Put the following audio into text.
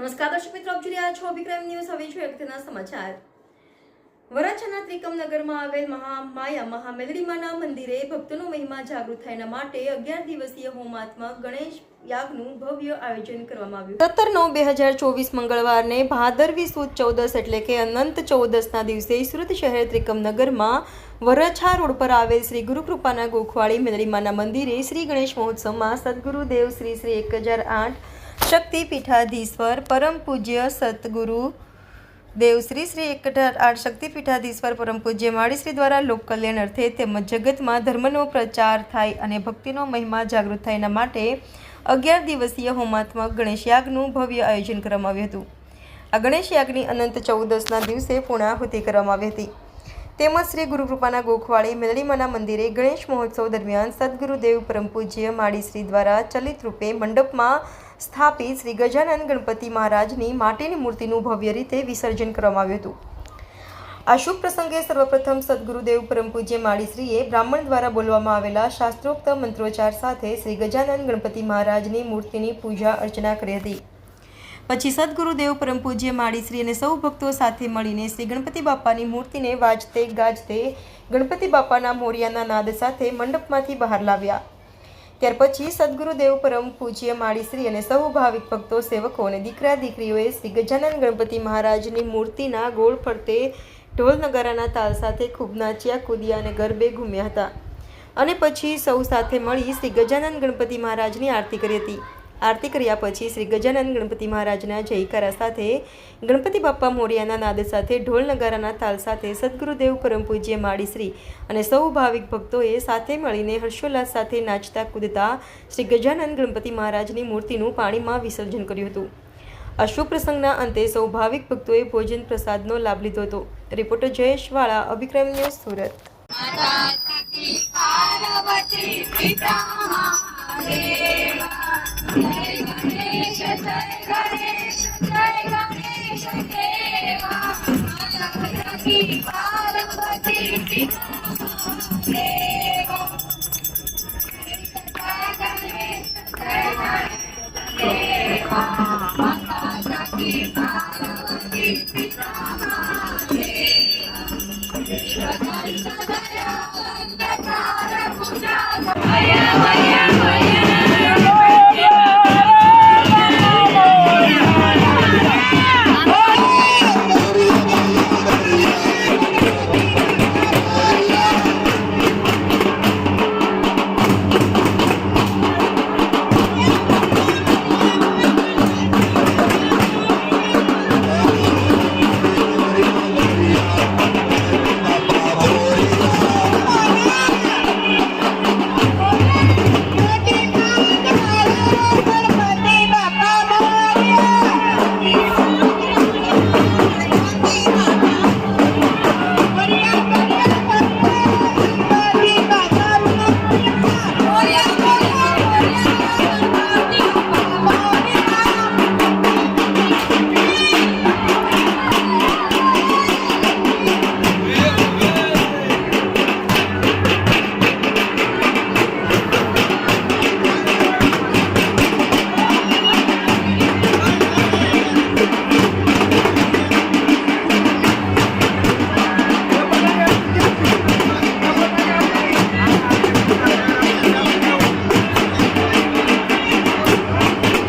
નમસ્કાર દર્શક મિત્રો, આપ જોઈ રહ્યા છો અભિક્રમ ન્યૂઝ. હવે છે અગત્યના સમાચાર. વરાછાના ત્રિકમનગરમાં આવેલ મહામાયા મહામેલડીમાના મંદિરે ભક્તોનો મહિમા જાગૃત થાય માટે અગિયાર દિવસીય હોમાત્મક ગણેશ યાગનું ભવ્ય આયોજન સુદ ચૌદસ એટલે કે અનંત ચૌદસના દિવસે સુરત શહેર ત્રિકમનગરમાં વરછા રોડ પર આવેલ શ્રી ગુરુકૃપાના ગોખવાળી મેલડીમાના મંદિરે શ્રી ગણેશ મહોત્સવમાં સદગુરુ દેવ શ્રી શ્રી એક હજાર આઠ શક્તિ પીઠાધીશ્વર પરમ પૂજ્ય સતગુરુ દેવ શ્રી શ્રી એક આઠ શક્તિપીઠાધીશ્વર પરમ પૂજ્ય માળીશ્રી દ્વારા લોકકલ્યાણ અર્થે તેમજ જગતમાં ધર્મનો પ્રચાર થાય અને ભક્તિનો મહિમા જાગૃત થાય એના માટે અગિયાર દિવસીય હોમાત્મક ગણેશ યાગનું ભવ્ય આયોજન કરવામાં આવ્યું હતું. આ ગણેશ યાગની અનંત ચૌદસના દિવસે પૂર્ણાહુતિ કરવામાં આવી હતી. તેમજ શ્રી ગુરુકૃપાના ગોખવાળી મેલડીમાના મંદિરે ગણેશ મહોત્સવ દરમિયાન સદગુરુદેવ પરમ પૂજ્ય માળીશ્રી દ્વારા ચલિત રૂપે મંડપમાં સ્થાપિત શ્રી ગજાનંદ ગણપતિ મહારાજની માટીની મૂર્તિનું ભવ્ય રીતે વિસર્જન કરવામાં આવ્યું હતું. આ શુભ પ્રસંગે સર્વપ્રથમ સદગુરુદેવ પરમ પૂજ્ય માળીશ્રીએ બ્રાહ્મણ દ્વારા બોલવામાં આવેલા શાસ્ત્રોક્ત મંત્રોચ્ચાર સાથે શ્રી ગજાનંદ ગણપતિ મહારાજની મૂર્તિની પૂજા અર્ચના કરી હતી. પછી સદગુરુદેવ પરમ પૂજ્ય માળીશ્રી અને સૌ ભક્તો સાથે મળીને શ્રી ગણપતિ બાપાની મૂર્તિને વાજતે ગાજતે ગણપતિ બાપાના મોરિયાના નાદ સાથે મંડપમાંથી બહાર લાવ્યા. ત્યાર પછી સદગુરુદેવ પરમ પૂજ્ય માળીશ્રી અને સૌ ભાવિક ભક્તો, સેવકો અને દીકરા દીકરીઓએ શ્રી ગજાનંદ ગણપતિ મહારાજની મૂર્તિના ગોળ ફરતે ઢોલ નગારાના તાલ સાથે ખૂબ નાચ્યા, કૂદ્યા અને ગરબે ઘૂમ્યા હતા. અને પછી સૌ સાથે મળી શ્રી ગજાનંદ ગણપતિ મહારાજની આરતી કરી હતી. આરતી કર્યા પછી શ્રી ગજાનંદ ગણપતિ મહારાજના જયકારા સાથે ગણપતિ બાપ્પા મોરિયાના નાદ સાથે ઢોલ નગારાના તાલ સાથે સદગુરુદેવ પરમ પૂજ્ય માળીશ્રી અને સૌ ભાવિક ભક્તોએ સાથે મળીને હર્ષોલ્લાસ સાથે નાચતા કૂદતા શ્રી ગજાનંદ ગણપતિ મહારાજની મૂર્તિનું પાણીમાં વિસર્જન કર્યું હતું. આ પ્રસંગના અંતે સૌ ભાવિક ભક્તોએ ભોજન પ્રસાદનો લાભ લીધો હતો. Reporter Jayesh Vala, Abhikram news Surat. I am, I am, I am.